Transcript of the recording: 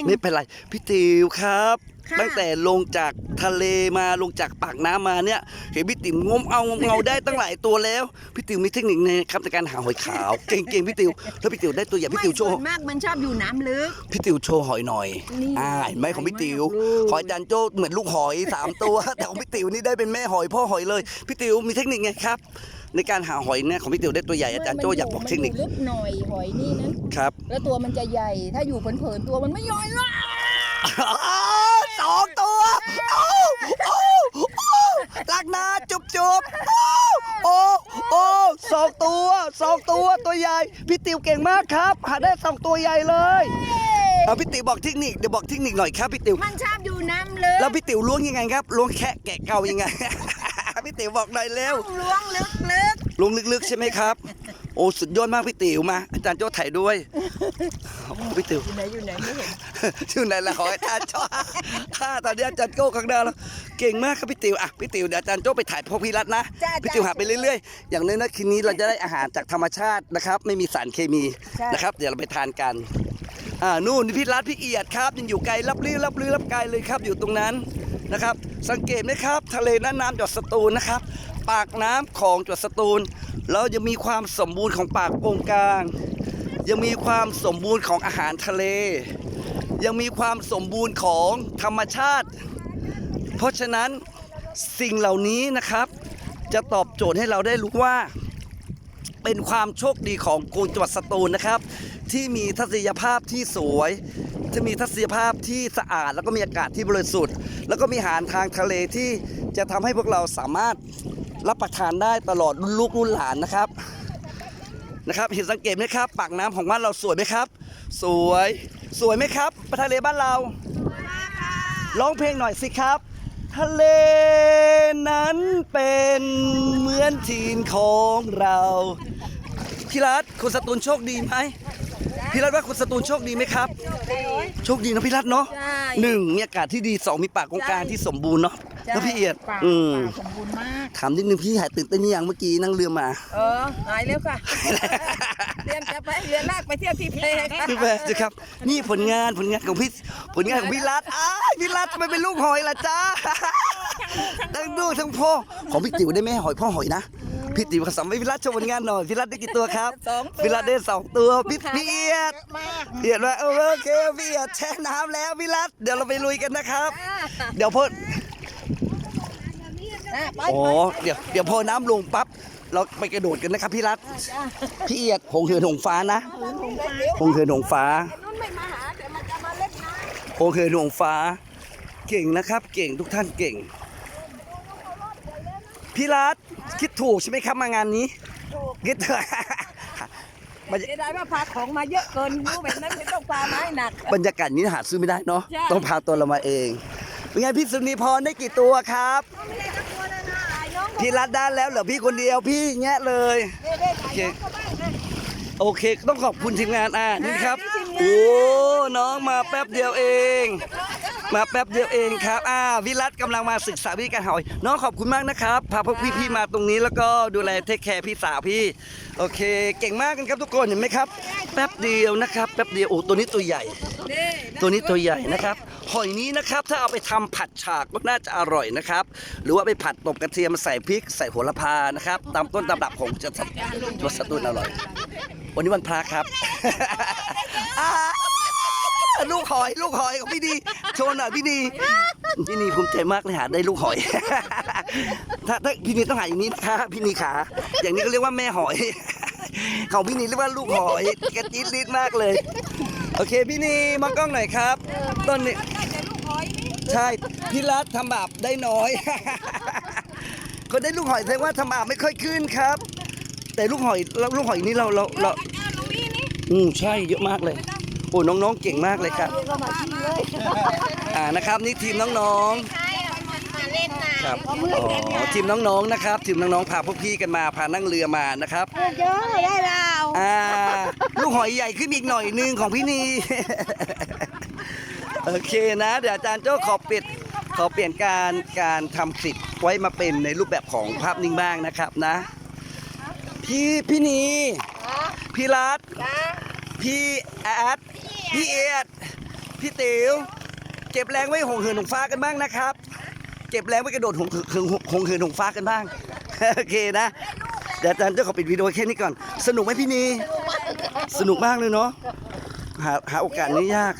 งไม่เป็นไร พี่ติวครับ ตั้งแต่ลงจากทะเลมาลงจากปากน้ำมาเนี่ยเห็นพี่ติ๋วงมเอางมเงาได้ตั้งหลายตัวแล้วพี่ติ๋วมีเทคนิคในครับในการหาหอยขาวเก่งๆพี่ติ๋วแล้วพี่ติ๋วได้ตัวใหญ่พี่ติ๋วโชไม่ว์ส่วนมากมันชอบอยู่น้ำลึกพี่ติ๋วโชว์หอยหน่อยนี่อ่าเห็นไหมของพี่ติ๋วใหญ่มากเลยหอยจานโจ้เหมือนลูกหอยสามตัวแต่ของพี่ติ๋วนี่ได้เป็นแม่หอยพ่อหอยเลยพี่ติ๋วมีเทคนิคไงครับในการหาหอยเนี่ยของพี่ติ๋วได้ตัวใหญ่อาจารย์โจ้อยากบอกเทคนิคมัอยู่ลึกหน่อยหอยนี่นะครับ แล้วตัวมันจะใหญ่ถ้าอยู่เผินๆตัวมันไม่ย่อยหรอกสองตัว โอ้โอ้โอ้ลักนาจุบจุบโอ้โอ้สองตัวสองตัวตัวใหญ่พี่ติ๋วเก่งมากครับ หาได้สองตัวใหญ่เลยเอาพี่ติ๋วบอกเทคนิคเดี๋ยวบอกเทคนิคหน่อยครับพี่ติ๋วมันชอบอยู่น้ำลึกแล้วพี่ติ๋วล้วงยังไงครับล้วงแค่แกะเกายังไง พี่ติ๋วบอกหน่อยเร็วต้องล้วงลึกล้วงลึกๆใช่ไหมครับ โอ้สุดยอดมากพี่ติ๋วมา อาจารย์โจ้ถ่ายด้วยโอ้ พี่ติ๋วๆอยู่ไหนอยู่ไหนไม่เห็นอยู่ไหนละขออาจารย์โจ้ข้าตอนนี้อาจารย์โจ้ข้างหน้าแล้วเก่งมากครับพี่ติ๋วอะพี่ติ๋วเดี๋ยวอาจารย์โจ้ไปถ่ายพวกพี่รัตน์นะจ้ะพี่ติ๋วหาไปเรื่อยๆ อย่างน้อยนะคืนนี้เราจะได้อาหารจากธรรมชาตินะครับ ไม่มีสารเคมีใช่ นะครับ เดี๋ยวเราไปทานกันอ่านู่นพี่รัตน์พี่เอียดครับยังอยู่ไกลรับลื้อรับลื้อรับไกลเลยครับ อยู่ตรงนั้นนะครับ สังเกตไหมครับ ทะเลน่านน้ำจังหวัดสตูลนะครับ ปากน้ำของจังหวัดสตูลเรายังมีความสมบูรณ์ของปากโกงกลาง ยังมีความสมบูรณ์ของอาหารทะเล ยังมีความสมบูรณ์ของธรรมชาติ เพราะฉะนั้นสิ่งเหล่านี้นะครับ จะตอบโจทย์ให้เราได้รู้ว่า เป็นความโชคดีของกรุงจังหวัดสตูลนะครับ ที่มีทัศนียภาพที่สวยที่มีทัศนียภาพที่สะอาด แล้วก็มีอากาศที่บริสุทธิ์ แล้วก็มีอาหารทางทะเลที่จะทำให้พวกเราสามารถรับประทานได้ตลอดรุ่นลูกรุ่นหลานนะครับ นะครับ เห็นสังเกตไหมครับ ปากน้ำของบ้านเราสวยไหมครับ สวย สวยไหมครับทะเลบ้านเราร้องเพลงหน่อยสิครับ ทะเลนั้นเป็นเหมือนทีนของเราพี่รัตคุณสตูลโชคดีไหม พี่รัตว่าคุณสตูลโชคดีไหมครับ โชคดีนะพี่รัตเนาะใช่หนึ่งมีอากาศที่ดีสองมีปากกงกลางที่สมบูรณ์เนาะแล้วพี่เอียดปากอืมปากสมบูรณ์มากถามนิดนึงพี่หายตื่นเต้นหรือยังเมื่อกี้นั่งเรือมา เออหายแล้วค่ะเตรียมจะไปเรือลากไปเที่ยวที่เพลค่ะพี่แม่สิครับ นี่ผลงานผลงานของพี่ผลงานของพี่รัฐอ้ายพี่รัฐทำไมเป็นลูกหอยล่ะจ้าทั้งลูกทั้งพ่อของพี่ติ๋วได้แม่หอยพ่อหอยนะ พี่ติ๋วขอสัมภาษณ์พี่รัฐโชว์ผลงานหน่อยพี่รัฐได้กี่ตัวครับสองตัวพี่รัฐได้สองตัวพี่พี่เอียดมากพี่เอียดว่าโอเคพี่เอียดแช่น้ำแล้วพี่รัฐเดี๋ยวเราไปลุยกันนะครับ เดี๋ยวพออะไปอ๋อเดี๋ยวเดี๋ยวพอน้ำลงปั๊บเราไปกระโดดกันนะครับพี่รัฐพี่เอียดหงเหินหงฟ้านะหงเหินหงฟ้านุ่นไม่มาหาแต่มันจะมาเล่นน้ำโอเคดวงฟ้า เก่งนะครับ เก่งทุกท่านเก่งพี่รัฐ คิดถูกใช่ไหมครับมางานนี้คิดถูกบรรยาเสียดายว่าพาของมาเยอะเกินรู้แบบนั้นไม่ต้องพาไม้หนัก บรรยากาศนี้หาซื้อไม่ได้เนาะใช่ ต้องพาตัวเรามาเองเป็นไงพี่สุนีพรได้กี่ตัวครับ ไม่ได้ทั้งตัวเลยนะไอ้น้องพี่รัฐได้แล้วเหลือพี่คนเดียวพี่แงะเลย เด้เด้ไอ้น้องก็บ้างนะ โอเคต้องขอบคุณทีมงานอ่านี่ครับทีมงานโอ้น้องมาแป๊บเดียวเอง มาแป๊บเดียวเองครับ อ่าวิรัตกำลังมาศึกษาวิธีการหอยน้องขอบคุณมากนะครับ พาพวกพี่ๆมาตรงนี้แล้วก็ดูแลเทคแคร์พี่สาวพี่ โอเค เก่งมากกันครับทุกคนเห็นไหมครับ แป๊บเดียวนะครับ แป๊บเดียวโอ้ตัวนี้ตัวใหญ่ ตัวนี้ตัวใหญ่นะครับ หอยนี้นะครับถ้าเอาไปทำผัดฉากก็น่าจะอร่อยนะครับ หรือว่าไปผัดตบกระเทียมใส่พริกใส่โหระพานะครับ ตามต้นตำรับของจะรสตูนอร่อย วันนี้วันพระครับ ลูกหอย ลูกหอยของพี่ดีโชว์หน่อยพี่ดีพี่นีภูมิใจมากเลยหาได้ลูกหอย ถ้าถ้าพี่นีต้องหาอย่างนี้นะคะพี่นีขา อย่างนี้ก็เรียกว่าแม่หอย ของพี่นีเรียกว่าลูกหอยกระจี๊ดลิดมากเลย โอเคพี่นีมองกล้องหน่อยครับ ต้นนี้ได้แต่ลูกหอยนี่ใช่พี่รัฐทำบาปได้น้อย คนได้ลูกหอยแสดงว่าทำบาปไม่ค่อยขึ้นครับ แต่ลูกหอยลูกหอยนี้เราเราเราอาจารย์หนูนี่นี่อืมใช่เยอะมากเลย โอ้น้องๆเก่งมากเลยครับก็มาที่เลยอ่านะครับนี่ทีมน้องใช่มาเล่นน้ำๆครับอ๋อทีมน้องๆ นะครับ ทีมน้องๆ พาพวกพี่กันมา พานั่งเรือมานะครับเยอะได้เราอ่า ลูกหอยใหญ่ขึ้นอีกหน่อยนึงของพี่นี โอเคนะ เดี๋ยวอาจารย์โจ้ขอปิด ขอเปลี่ยนการการทำคลิปไว้มาเป็นในรูปแบบของภาพนิ่งบ้างนะครับนะ พี่พี่นี พี่รัฐจ้าพี่แอด พี่เอ็ดพี่ติ๋วเก็บแรงไว้หงเหินหงฟ้ากันบ้างนะครับ เก็บแรงไว้กระโดดหงหงหงเหินหงฟ้ากันบ้าง โอเคนะ เดี๋ยวอาจารย์จะขอปิดวิดีโอแค่นี้ก่อน สนุกไหมพี่นี สนุกมากเลยเนาะ หาหาโอกาสนี้ยาก